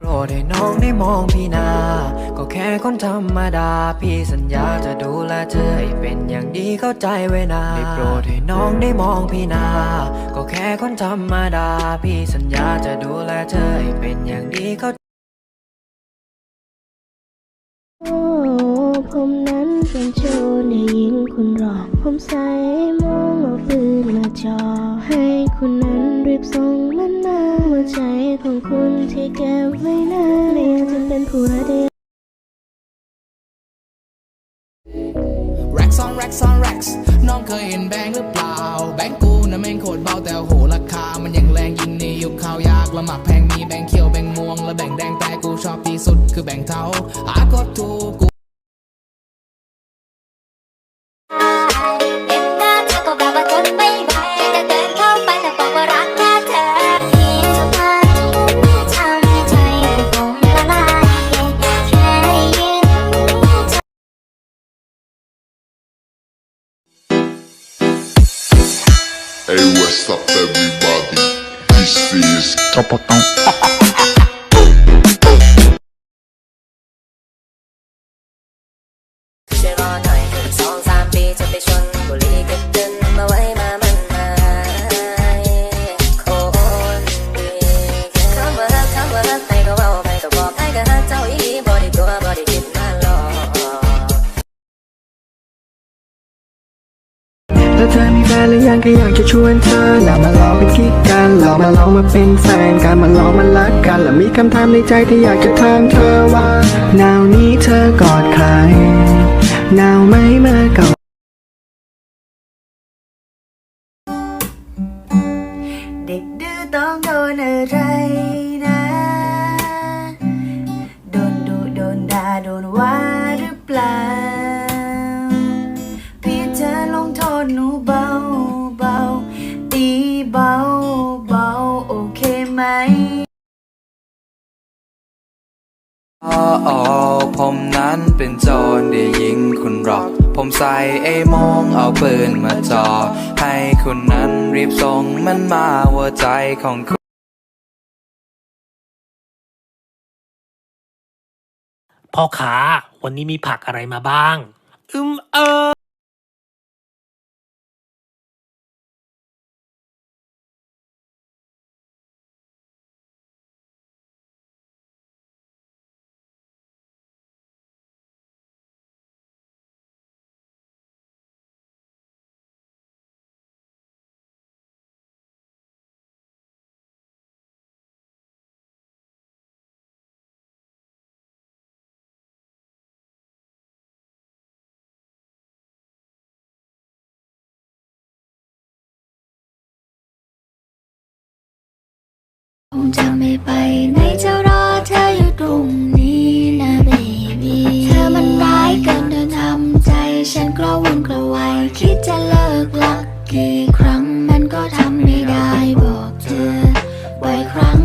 โปรดให้น้องได้มองพี่นา ก็แค่คนธรรมดา พี่สัญญาจะดูแลเธอให้เป็นอย่างดีเข้าใจไว้นาได้โปรดให้น้องได้มองพี่นา ก็แค่คนธรรมดา พี่สัญญาจะดูแลเธอให้เป็นอย่างดีเข้าโอ้ผมนั้นเป็นโจรในหญิงคุณหลอกผมใส่โมงเอาปืนมาจ่อให้คุณนั้น รีบส่งมันมาหัวใจของคุณที่เก็บไว้นานไม่อยากจะเป็นผู้ร้ายที่ Racks on racks on racks น้องเคยเห็นแบงค์หรือเปล่า แบงค์กูน่ะแม่งโคตรเบาแต่โหราคา มันยังแรงยิ่งในยุคข้าวยากละหมักแพงมีแบงค์เขียวแบงค์ม่วงและแบงค์แดงแต่กูชอบที่สุดคือแบงค์เทา Hey, what's up, everybody? This is Topotão. ถ้าเธอมีแฟนหรือยังก็อยากจะชวนเธอแล้วมาลองเป็นกิ๊กกันลองมาลองมาเป็นแฟนกันมาลองมารักกันแล้วมีคำถามในใจที่อยากจะถามเธอว่าหนาวนี้เธอกอดใครหนาวไหมเมื่อก่อนเด็กดื้อต้องโดนอะไร ลงโทษหนูเบาเบาตีเบาเบาโอเคไหมอ๋ออ๋อผมนั้นเป็นโจรได้ยิงคุณหรอก ผมใส่ไอ้โมงเอาปืนมาจ่อให้คุณนั้นรีบส่งมันมาหัวใจของคุณพ่อค้าวันนี้มีผักอะไรมาบ้าง อืมเออ จะไม่ไปไหนจะรอเธออยู่ตรงนี้นะเบบีเธอมันร้ายเกินเธอทำใจ ฉันกระวนกระวายคิดจะเลิกลักกี่ครั้งมันก็ทำไม่ได้บอกเธอไว้ครั้ง